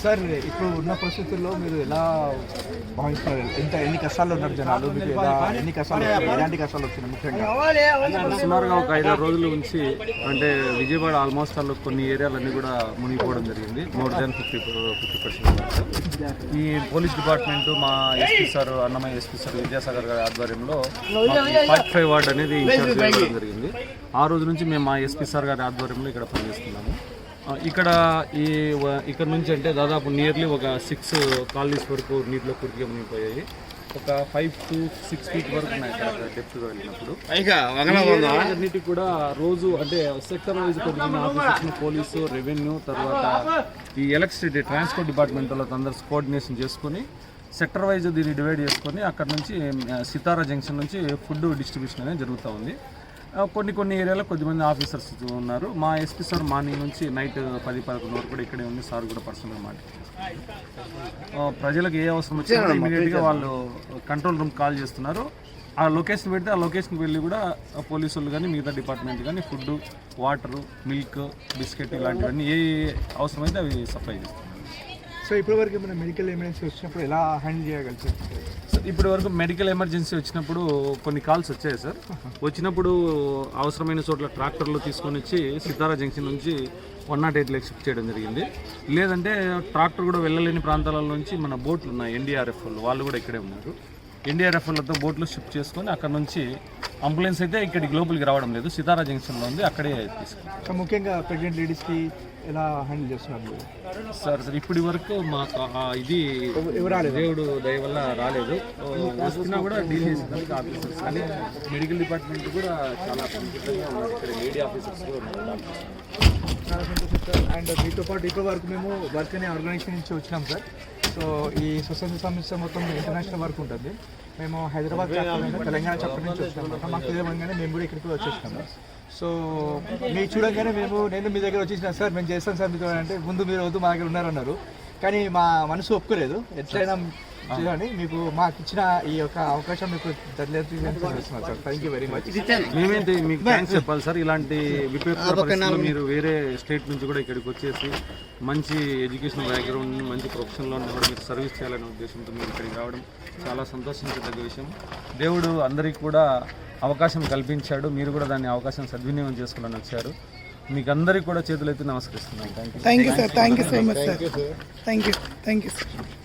Sir ఇప్పుడు ఉన్న పరిస్థితుల్లో మీరు ఎలా భావిస్తున్నారు ఎంత ఎన్ని కష్టాలు ఉన్నారు జనాలు? మీకు ఎలా ఎన్ని కష్టాలు? ఎలాంటి కష్టాలు వచ్చినాయి ముఖ్యంగా? సుమారుగా ఒక ఐదారు రోజుల నుంచి అంటే విజయవాడ ఆల్మోస్ట్ ఆల్ కొన్ని ఏరియాలన్నీ కూడా మునిగిపోవడం జరిగింది. More than fifty fifty percent ఈ పోలీస్ డిపార్ట్మెంట్ మా SP sir Annamayya SP sir Vidyasagar గారి ఆధ్వర్యంలో ఫార్టీ ఫైవ్ వార్డ్ అనేది ఇన్ఛార్జ్ చేయడం జరిగింది. ఆ రోజు నుంచి మేము మా ఎస్పీ సార్ గారి ఆధ్వర్యంలో ఇక్కడ పనిచేస్తున్నాము. ఇక్కడ ఈ ఇక్కడ నుంచి అంటే దాదాపు నియర్లీ ఒక సిక్స్ కాలనీస్ వరకు నీటిలో పూర్తిగా మునిగిపోయాయి. ఒక ఫైవ్ టు సిక్స్ ఫీట్ వరకు ఉన్నాయి ఇక్కడ డెప్త్గా వెళ్ళినప్పుడు. అన్నిటికి కూడా రోజు అంటే సెక్టర్ వైజ్ కొన్ని పోలీసు రెవెన్యూ తర్వాత ఈ ఎలక్ట్రిసిటీ ట్రాన్స్పోర్ట్ డిపార్ట్మెంట్ వాళ్ళతో అందరు కోఆర్డినేషన్ చేసుకొని సెక్టర్ వైజ్ దీన్ని డివైడ్ చేసుకొని అక్కడ నుంచి సితారా జంక్షన్ నుంచి ఫుడ్ డిస్ట్రిబ్యూషన్ అనేది జరుగుతూ ఉంది. కొన్ని కొన్ని ఏరియాలో కొద్దిమంది ఆఫీసర్స్ ఉన్నారు. మా ఎస్పీ సార్ మార్నింగ్ నుంచి నైట్ పది పదకొండు వరకు కూడా ఇక్కడే ఉంది. సార్ కూడా పర్సనల్గా మాట్లాడుతున్నారు ప్రజలకు ఏ అవసరం వచ్చినా ఇమీడియట్గా వాళ్ళు కంట్రోల్ రూమ్ కాల్ చేస్తున్నారు. ఆ లొకేషన్ పెడితే ఆ లొకేషన్కి వెళ్ళి కూడా ఆ పోలీసు వాళ్ళు కానీ మిగతా డిపార్ట్మెంట్ కానీ ఫుడ్ వాటర్ మిల్క్ బిస్కెట్ ఇలాంటివన్నీ ఏ అవసరమైతే అవి సప్లై చేస్తున్నారు సో ఇప్పటివరకు ఏమైనా మెడికల్ ఎమర్జెన్సీ వచ్చినప్పుడు ఎలా హ్యాండిల్ చేయగలుగుతారు సార్ ఇప్పటి వరకు మెడికల్ ఎమర్జెన్సీ వచ్చినప్పుడు కొన్ని కాల్స్ వచ్చాయి సార్. వచ్చినప్పుడు అవసరమైన చోట్ల ట్రాక్టర్లు తీసుకొని వచ్చి సితారా జంక్షన్ నుంచి వన్ నాట్ ఎయిట్లకు షిఫ్ట్ చేయడం జరిగింది. లేదంటే ట్రాక్టర్ కూడా వెళ్ళలేని ప్రాంతాల నుంచి మన బోట్లు ఉన్నాయి ఎన్డీఆర్ఎఫ్ వాళ్ళు వాళ్ళు కూడా ఇక్కడే ఉన్నారు. ఎన్డీఆర్ఎఫ్ వాళ్ళతో బోట్లు షిఫ్ట్ చేసుకొని అక్కడ నుంచి అంబులెన్స్ అయితే ఇక్కడికి లోపలికి రావడం లేదు. సితారా జంక్షన్లో ఉంది అక్కడే తీసుకున్నాం సో ముఖ్యంగా ప్రెగ్నెంట్ లేడీస్కి ఎలా హ్యాండిల్ చేస్తున్నారు? సార్ సార్ ఇప్పటి వరకు మాకు ఇది దేవుడు దయ వల్ల రాలేదు. వస్తున్నా కూడా డీల్ చేసేదానికి ఆఫీసర్స్ కానీ మెడికల్ డిపార్ట్మెంట్ కూడా చాలా ఇక్కడ లేడీ ఆఫీసర్స్ కూడా ఉన్నారు. డాక్టర్స్. చాలా సంతోషం సార్. అండ్ మీతో పాటు ఇప్పటి వరకు మేము వర్క్ అనే ఆర్గనైజేషన్ నుంచి వచ్చినాం సార్. సో ఈ స్వచ్ఛంద సంస్థ మొత్తం ఇంటర్నేషనల్ వర్క్ ఉంటుంది. మేము హైదరాబాద్ చాప్టర్ తెలంగాణ చాప్టర్ నుంచి వచ్చినాం. మాకు తెలియగానే మేము కూడా ఇక్కడికి వచ్చేసినాము సో మీరు చూడగానే మేము నేను మీ దగ్గర వచ్చేసిన సార్ మేము చేస్తాం సార్ మీతో అంటే ముందు మీరు వద్దు మా దగ్గర ఉన్నారన్నారు. కానీ మా మనసు ఒప్పుకోలేదు. ఎట్లయినా చేయాలని మీకు మాకు ఇచ్చిన ఈ యొక్క అవకాశం మీకు sir. Thank you very much మేమేంటి మీకు థ్యాంక్స్ చెప్పాలి సార్. ఇలాంటి విపరీత మీరు వేరే స్టేట్ నుంచి కూడా ఇక్కడికి వచ్చేసి మంచి ఎడ్యుకేషన్ బ్యాక్గ్రౌండ్ మంచి ప్రొఫెషన్లో కూడా మీరు సర్వీస్ చేయాలనే ఉద్దేశంతో మీరు ఇక్కడికి రావడం చాలా సంతోషించదగ్గ విషయం. దేవుడు అందరికీ కూడా అవకాశం కల్పించాడు. మీరు కూడా దాన్ని అవకాశం సద్వినియోగం చేసుకోవాలని వచ్చారు. మీకు అందరికీ కూడా చేతులెత్తి నమస్కరిస్తున్నాను. Thank you thank you sir thank you so much sir thank you thank you sir